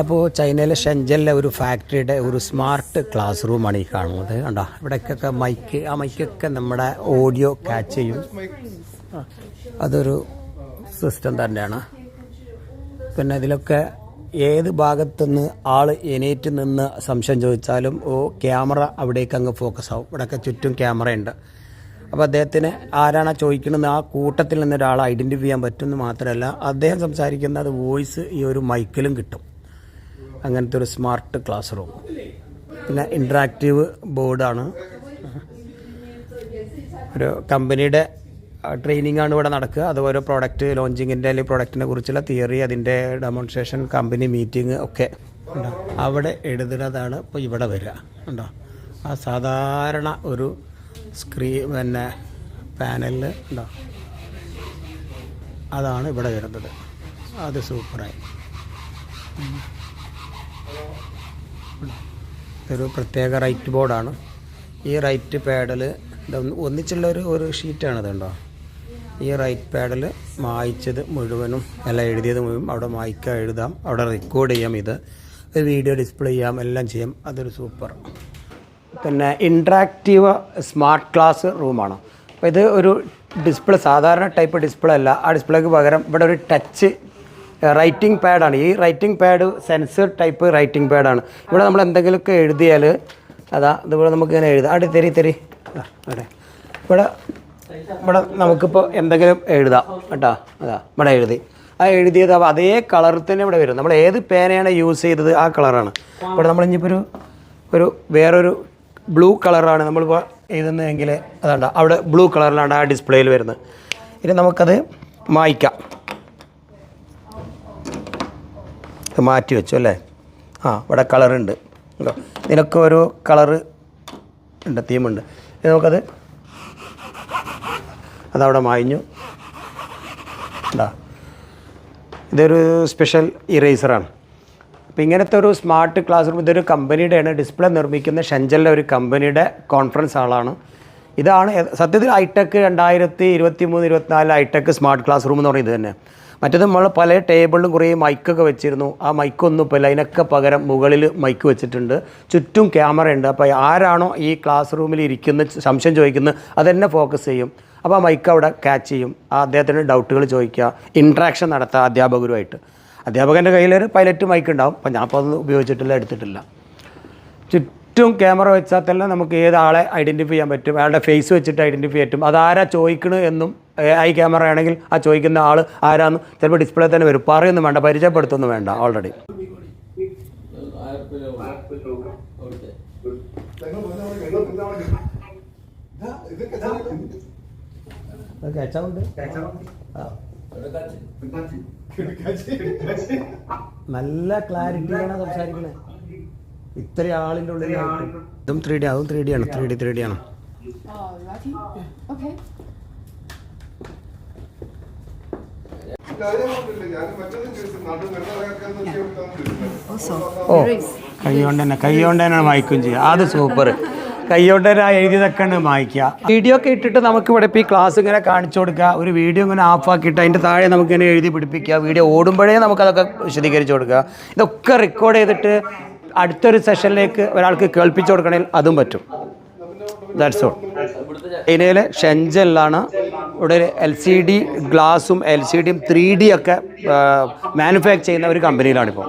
അപ്പോൾ ചൈനയിലെ ഷെഞ്ചലിലെ ഒരു ഫാക്ടറിയുടെ ഒരു സ്മാർട്ട് ക്ലാസ് റൂമാണ് ഈ കാണുന്നത്. കണ്ടോ? ഇവിടേക്കൊക്കെ മൈക്ക് ആ മൈക്കൊക്കെ നമ്മുടെ ഓഡിയോ ക്യാച്ച് ചെയ്യും. അതൊരു സിസ്റ്റം തന്നെയാണ്. പിന്നെ ഇതിലൊക്കെ ഏത് ഭാഗത്തുനിന്ന് ആൾ എനേറ്റ് നിന്ന് സംശയം ചോദിച്ചാലും ഓ ക്യാമറ അവിടേക്ക് അങ്ങ് ഫോക്കസ് ആവും. ഇവിടെയൊക്കെ ചുറ്റും ക്യാമറയുണ്ട്. അപ്പോൾ അദ്ദേഹത്തിന് ആരാണ് ചോദിക്കണമെന്ന് ആ കൂട്ടത്തിൽ നിന്ന് ഒരാളെ ഐഡന്റിഫൈ ചെയ്യാൻ പറ്റുമെന്ന് മാത്രമല്ല അദ്ദേഹം സംസാരിക്കുന്ന അത് വോയിസ് ഈ ഒരു മൈക്കിലും കിട്ടും. അങ്ങനത്തെ ഒരു സ്മാർട്ട് ക്ലാസ് റൂം. പിന്നെ ഇൻട്രാക്റ്റീവ് ബോർഡാണ് ഒരു കമ്പനിയുടെ ട്രെയിനിങ് ആണ് ഇവിടെ നടക്കുക. അത് ഓരോ പ്രോഡക്റ്റ് ലോഞ്ചിങ്ങിന്റെ അല്ലെങ്കിൽ പ്രോഡക്റ്റിനെ കുറിച്ചുള്ള തിയറി അതിന്റെ ഡെമോൺസ്ട്രേഷൻ കമ്പനി മീറ്റിംഗ് ഒക്കെ ഉണ്ടോ? അവിടെ എഴുതുന്നതാണ് ഇപ്പോൾ ഇവിടെ വരിക. ഉണ്ടോ? ആ സാധാരണ ഒരു സ്ക്രീൻ പിന്നെ പാനലിൽ ഉണ്ടോ? അതാണ് ഇവിടെ വരുന്നത്. അത് സൂപ്പറായി ഒരു പ്രത്യേക റൈറ്റ് ബോർഡാണ് ഈ റൈറ്റ് പാഡിൽ ഒന്നിച്ചുള്ള ഒരു ഒരു ഷീറ്റാണ് ഇതുണ്ടോ ഈ റൈറ്റ് പാഡിൽ മായ്ച്ചത് മുഴുവനും അല്ല എഴുതിയത് മുഴുവൻ അവിടെ മായ്ക്കുക എഴുതാം. അവിടെ റെക്കോർഡ് ചെയ്യാം ഇത്. വീഡിയോ ഡിസ്പ്ലേ ചെയ്യാം. എല്ലാം ചെയ്യാം. അതൊരു സൂപ്പർ പിന്നെ ഇൻട്രാക്റ്റീവ് സ്മാർട്ട് ക്ലാസ് റൂമാണ് അപ്പോൾ ഇത് ഒരു ഡിസ്പ്ലേ സാധാരണ ടൈപ്പ് ഡിസ്പ്ലേ അല്ല. ആ ഡിസ്പ്ലേക്ക് പകരം ഇവിടെ ഒരു ടച്ച് റൈറ്റിംഗ് പാഡാണ് ഈ writing pad sensor type writing പാഡാണ് ഇവിടെ നമ്മൾ എന്തെങ്കിലുമൊക്കെ എഴുതിയാൽ അതാ ഇതിവിടെ നമുക്ക് ഇങ്ങനെ എഴുതാം. അവിടെ തെരി തെരി അവിടെ ഇവിടെ. ഇവിടെ നമുക്കിപ്പോൾ എന്തെങ്കിലും എഴുതാം കേട്ടോ. അതാ ഇവിടെ എഴുതി. ആ എഴുതിയത് അപ്പോൾ അതേ കളറിൽ തന്നെ ഇവിടെ വരും. നമ്മൾ ഏത് പേനയാണ് യൂസ് ചെയ്തത് ആ കളറാണ് ഇവിടെ നമ്മൾ ഇനിയിപ്പോൾ ഒരു ഒരു വേറൊരു ബ്ലൂ കളറാണ് നമ്മളിപ്പോൾ എഴുതുന്നതെങ്കിൽ അതാണ്ട അവിടെ ബ്ലൂ കളറിലാണ് ആ ഡിസ്പ്ലേയിൽ വരുന്നത്. ഇനി നമുക്കത് മായ്ക്കാം ഇത് മാറ്റി വെച്ചു അല്ലേ? ആ ഇവിടെ കളറുണ്ട് കേട്ടോ ഇതിനൊക്കെ ഒരു കളറ് ഉണ്ട് തീമുണ്ട് നമുക്കത് അതവിടെ മായിഞ്ഞു ഉണ്ടാ ഇതൊരു സ്പെഷ്യൽ ഇറേസറാണ് അപ്പോൾ ഇങ്ങനത്തെ ഒരു സ്മാർട്ട് ക്ലാസ് റൂം ഇതൊരു കമ്പനിയുടെയാണ്. ഡിസ്പ്ലേ നിർമ്മിക്കുന്ന ഷെഞ്ചലിലെ ഒരു കമ്പനിയുടെ കോൺഫറൻസ് ഹാളാണ്. ഇതാണ് സത്യത്തിൽ ഹൈടെക് രണ്ടായിരത്തി ഇരുപത്തി മൂന്ന് ഇരുപത്തിനാല് ഹൈടെക് സ്മാർട്ട് ക്ലാസ് റൂം എന്ന് പറയുന്നത് തന്നെ. മറ്റേത് നമ്മൾ പല ടേബിളിലും കുറേ മൈക്കൊക്കെ വെച്ചിരുന്നു. ആ മൈക്കൊന്നും ഇപ്പോൾ അതിനൊക്കെ പകരം മുകളിൽ മൈക്ക് വെച്ചിട്ടുണ്ട്. ചുറ്റും ക്യാമറ ഉണ്ട്. അപ്പോൾ ആരാണോ ഈ ക്ലാസ് റൂമിൽ ഇരിക്കുന്ന സംശയം ചോദിക്കുന്നത് അതെന്നെ ഫോക്കസ് ചെയ്യും. അപ്പോൾ ആ മൈക്ക് അവിടെ ക്യാച്ച് ചെയ്യും. ആ അദ്ദേഹത്തിന് ഡൗട്ടുകൾ ചോദിക്കുക. ഇൻട്രാക്ഷൻ നടത്തുക അധ്യാപകരുമായിട്ട്. അധ്യാപകന്റെ കയ്യിലൊരു പൈലറ്റ് മൈക്ക് ഉണ്ടാവും. അപ്പോൾ ഞാൻ അപ്പോൾ ഉപയോഗിച്ചിട്ടില്ല എടുത്തിട്ടില്ല. ചുറ്റും ക്യാമറ വെച്ചാൽ തന്നെ നമുക്ക് ഏതാളെ ഐഡന്റിഫൈ ചെയ്യാൻ പറ്റും? അയാളുടെ ഫേസ് വെച്ചിട്ട് ഐഡന്റിഫൈ പറ്റും. അതാരാ ചോദിക്കണു എന്നും ഐ ക്യാമറ ആണെങ്കിൽ ആ ചോദിക്കുന്ന ആൾ ആരാന്ന് ചിലപ്പോൾ ഡിസ്പ്ലേ തന്നെ വരും. പറയൊന്നും വേണ്ട പരിചയപ്പെടുത്തൊന്നും വേണ്ട ഓൾറെഡി നല്ല ക്ലാരിറ്റിയാണ് സംസാരിക്കണേ. ഇത്ര ആളിന്റെ ഉള്ളിൽ ഇതും ത്രീ ഡി അതും ത്രീ ഡി ആണ്. ത്രീ ഡി ത്രീ ഡി ആണ്. ഓ കൈ കൊണ്ട് തന്നെ കൈ തന്നെയാണ് തന്നെ മായ്ക്കും ചെയ്യുക അത് സൂപ്പർ കൈ കൊണ്ട് തന്നെ എഴുതിയതൊക്കെയാണ് വായിക്കുക. വീഡിയോ ഒക്കെ ഇട്ടിട്ട് നമുക്ക് ഇവിടെ ഇപ്പോൾ ഈ ക്ലാസ് ഇങ്ങനെ കാണിച്ചു കൊടുക്കുക. ഒരു വീഡിയോ ഇങ്ങനെ ഓഫ് ആക്കിട്ട് അതിന്റെ താഴെ നമുക്ക് ഇങ്ങനെ എഴുതി പിടിപ്പിക്കുക. വീഡിയോ ഓടുമ്പോഴേ നമുക്കതൊക്കെ വിശദീകരിച്ചു കൊടുക്കുക. ഇതൊക്കെ റെക്കോർഡ് ചെയ്തിട്ട് അടുത്തൊരു സെഷനിലേക്ക് ഒരാൾക്ക് കേൾപ്പിച്ചു കൊടുക്കണമെങ്കിൽ അതും പറ്റും. ദാറ്റ്സ് ഓൾ ചൈനയിലെ ഷെഞ്ചലിലാണ് ഇവിടെ ഒരു എൽ സി ഡി ഗ്ലാസും എൽ സി ഡിയും ത്രീ ഡി ഒക്കെ മാനുഫാക്ചർ ചെയ്യുന്ന ഒരു കമ്പനിയിലാണിപ്പോൾ